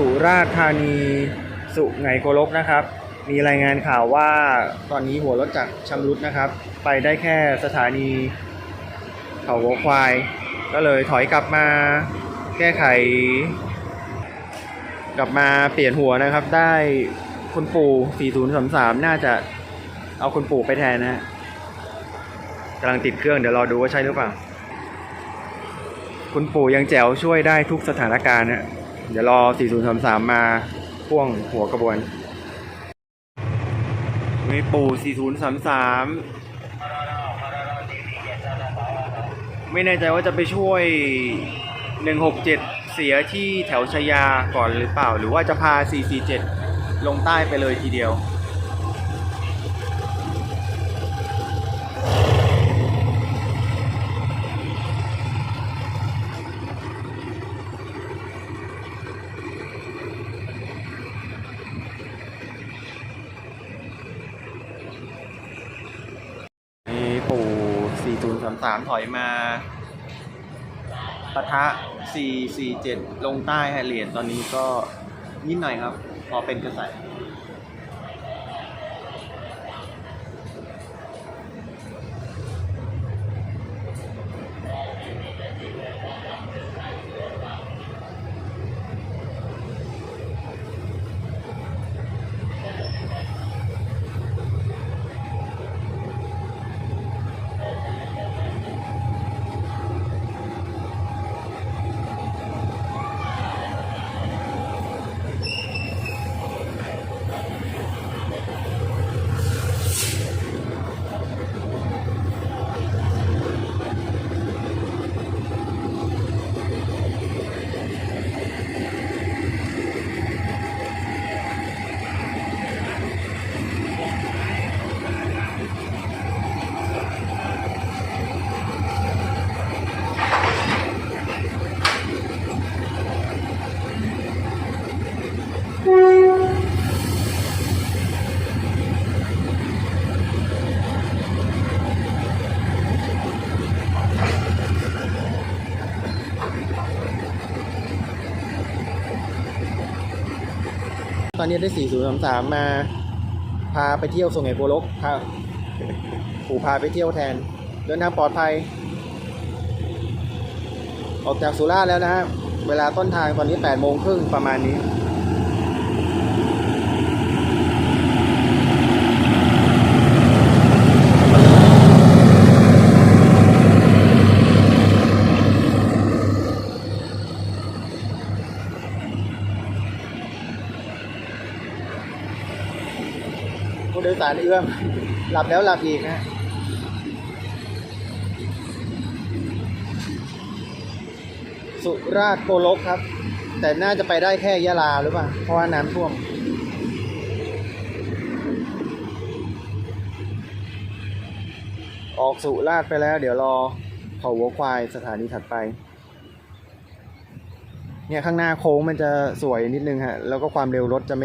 สุราษฎร์ธานีสุไหงโกลกนะครับ มีรายงานข่าวว่าตอนนี้หัวรถจักรชำรุดนะครับ ไปได้แค่สถานีเขาวัวควาย ก็เลยถอยกลับมาแก้ไข กลับมาเปลี่ยนหัวนะครับ ได้คุณปู่ 4033 น่าจะเอาคุณปู่ไปแทนนะฮะกำลังติดเครื่องเดี๋ยวรอดูว่าใช่หรือเปล่า คุณปู่ยังแจ๋วช่วยได้ทุกสถานการณ์นะ เดี๋ยวรอ 4033 มาพ่วงหัวกระบวนมีปู่4033 ไม่แน่ใจว่าจะไปช่วย 167 เสียที่แถวชายาก่อนหรือเปล่า หรือว่าจะพา 447 ลงใต้ไปเลยทีเดียว นี่ปู่ สามสามถอยมาปะทะสี่สี่เจ็ดลงใต้ฮเหรียญตอนนี้ก็นิดหน่อยครับ พอเป็นกระแส ตอนนี้ได้ 4033 มา พาไปเที่ยวสงไหงโบลกพาปู่พาไปเที่ยวแทน เดินทางปลอดภัย ออกจากสุราษฎร์แล้วนะฮะ เวลาต้นทางตอนนี้8โมงครึ่งประมาณนี้ ผู้โดยสารเอื้อม หลับแล้วหลับอีกนะสุราษฎร์โกลกครับ แต่น่าจะไปได้แค่ยะลาหรือเปล่า เพราะว่าน้ำท่วมออกสุราษฎร์ไปแล้ว เดี๋ยวรอเขาวัวควายสถานีถัดไป เนี่ยข้างหน้าโค้งมันจะสวยนิดนึงฮะ แล้วก็ความเร็วรถจะไม่